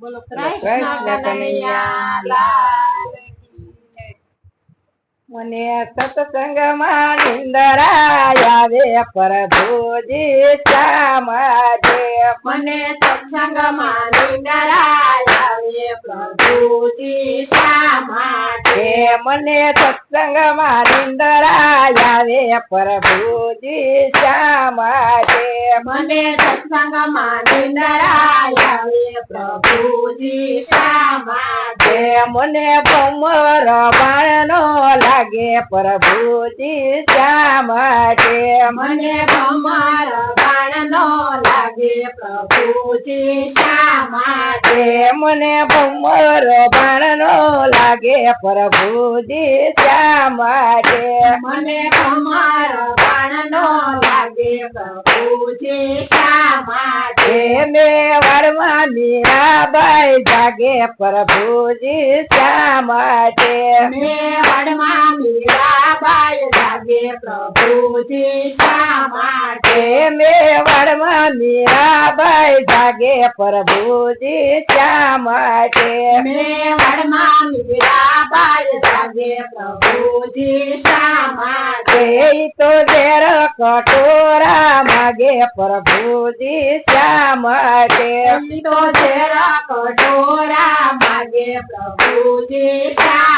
બોલો કૃષ્ણ કનૈયા લાલ મને સત્સંગમાં નિંદરાય આવે પ્રભુજી સામાજે મને સત્સંગમાં નિંદરાય આવે પ્રભુજી સામાજે હે મને સત્સંગ માં નિંદરાયાવે પ્રભુજી શ્યામા છે મને સત્સંગ માં નિંદરાયાવે પ્રભુજી શ્યામા છે મને ભમર બાણ નો લાગે પ્રભુજી શ્યામા છે મને ભમર બાણ લાગે પ્રભુજી શ્યામા છે મને ભમર બાણ लागे प्रभु दी श्यामे मने लागे प्रभु जी श्यामे में वर्मा मीरा बाई जागे प्रभु जी श्यामे में वर्मा मीरा बाई जागे प्रभु जी श्यामे में वर्मा मीरा भय जागे प्रभु जी श्याम के मेवर मामीरा भय जागे प्रभु जी श्याम के तो देर कटोरा मागे प्रभु जी श्याम के तो देर कटोरा मागे प्रभु जी श्याम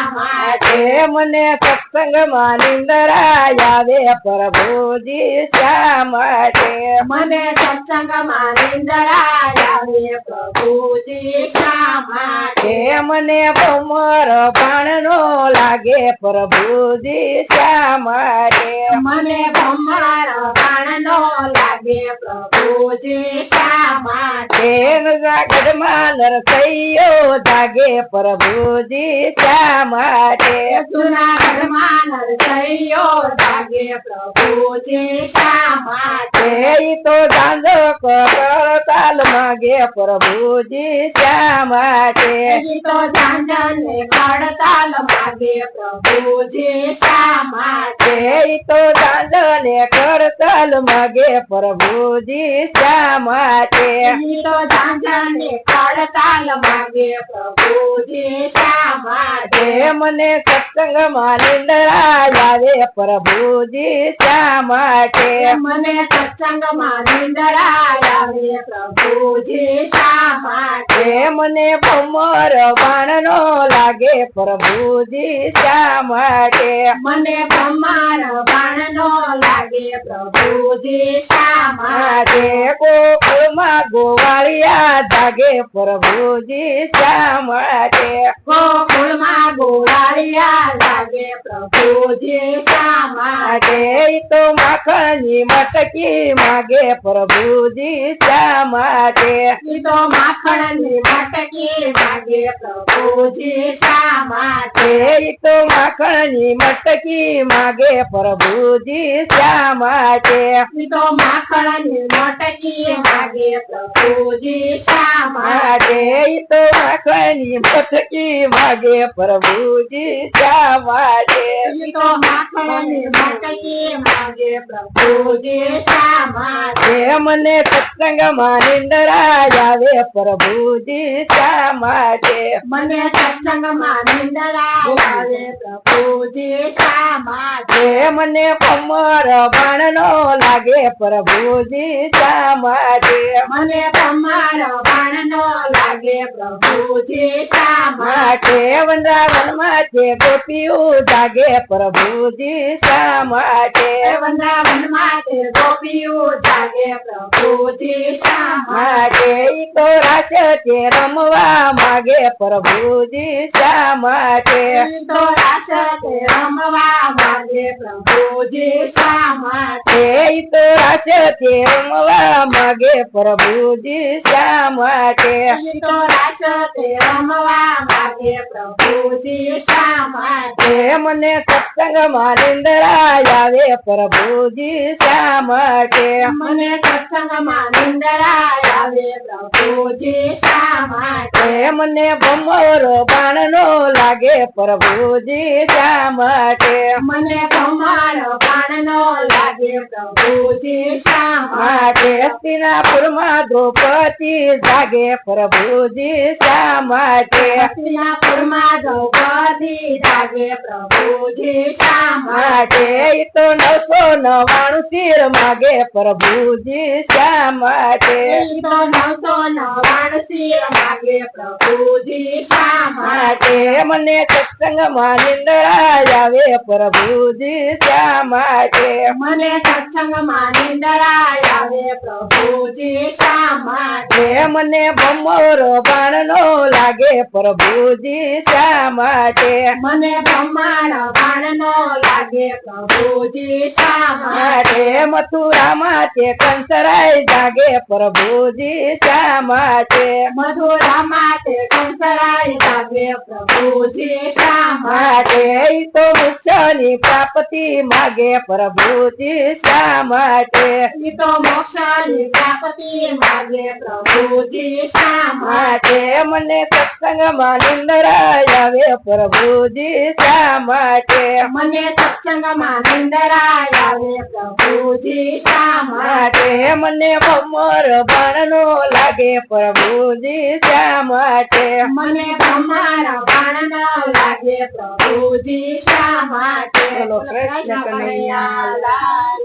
मने सत्संग मानिंदरा यावे प्रभु जी श्याम मने सत्संग मानि મને ભમર પણ નો લાગે પ્રભુજી શા માટે મને ભમર પાણ નો લાગે પ્રભુજી શા માટે ગઢમાં નરસૈયો જાગે પ્રભુજી શા માટે જુનાગઢમાં નરસૈયો જાગે પ્રભુજી શા માટે તો જાંજો કર લાલ માગે પ્રભુજી શ્યા માટે તો જાનને ખડતાલ માગે પ્રભુજી શા માટે તો જાનને ખડતાલ માગે પ્રભુજી શા માટે તો જાનને ખડતાલ માગે પ્રભુજી શા માટે મને સત્સંગમાં નિંદરાયા હે પ્રભુજી શ્યામ માટે મને તત્સંગ માધીન રાયે પ્રભુજી શ્યામ માટે મને બમર વાણનો લાગે પ્રભુજી શ્યામ માટે મને બમર વાણનો લાગે પ્રભુજી શ્યામ માટે કોકુલ માં ગોવાળિયા લાગે પ્રભુજી શ્યામ માટે કોકુલ માં ગોવાળિયા લાગે પ્રભુજી શા માટે તો માખણની મટકી માગે પ્રભુજી શા માટે તો માખણની મટકી માગે પ્રભુજી શા માટે તો માખણની મટકી માગે પ્રભુજી શા માટે તો માખણની મટકી માગે પ્રભુજી શા માટે તો માખણની મટકી માગે પ્રભુજી શા માટે તો રાખણની ભટકી મને સત્સંગ નિંદરા આવે પ્રભુજી શામા મને સત્સંગ નિંદરા मने कमर बण नो लगे प्रभु जी श्या मने कमर बण लगे प्रभु जी श्यामे वृंदावन माते गोपियो जागे प्रभु जी श्या मे वृंदावन माते गोपियो जागे प्रभु जी श्या मे इको राशे रमवा मागे प्रभु जी श्या તો આશ કે ઓમવા માંગે પ્રભુજી શ્યામાટે તો આશ કે ઓમવા માંગે પ્રભુજી શ્યામાટે તો આશ કે ઓમવા માંગે પ્રભુજી શ્યામાટે મને સત્ંગ માનંદરાય આવે પ્રભુજી શ્યામાટે મને સત્ંગ માનંદરાય આવે પ્રભુજી શ્યામાટે મને બંગરો બાણનો લાગે પ્રભુજી શા માટે મને તમારો પ્રાણ નો લાગે પ્રભુજી શા માટે હસ્તિનાપુર માં દ્રૌપદી જાગે પ્રભુજી શા માટે હસ્તિનાપુર માં દ્રૌપદી જાગે પ્રભુજી શા માટે એ તો નવસો નવાણું શિર માગે પ્રભુજી શા માટે તો નવસો નવાણું શિર માગે પ્રભુજી શા માટે મને સત્સંગમાં નિંદરાય આવે પ્રભુજી શા માટે મને સત્સંગમાં નિંદરાય આવે પ્રભુજી શા માટે મને ભમર બાણ નો લાગે પ્રભુજી શા માટે મને ભમર બાણ નો લાગે પ્રભુજી શા માટે મથુરામાં તે કંસરાય જાગે પ્રભુજી શા માટે મથુરામાં તે કંસરાય જાગે પ્રભુજી શા માટે તો મોક્ષની પ્રાપ્તિ માગે પ્રભુજી શા માટે તો મોક્ષાની પ્રાપ્તિ માગે પ્રભુજી શા માટે મને સત્સંગમાં નિંદર આવે પ્રભુજી શા માટે મને સત્સંગમાં નિંદર આવે પ્રભુજી શા માટે મને ભમર ભણનો લાગે પ્રભુજી શા માટે મને ભમર ભણનો લાગે પ્રભુજી શા માટે કૃષ્ણ કનૈયા લાલ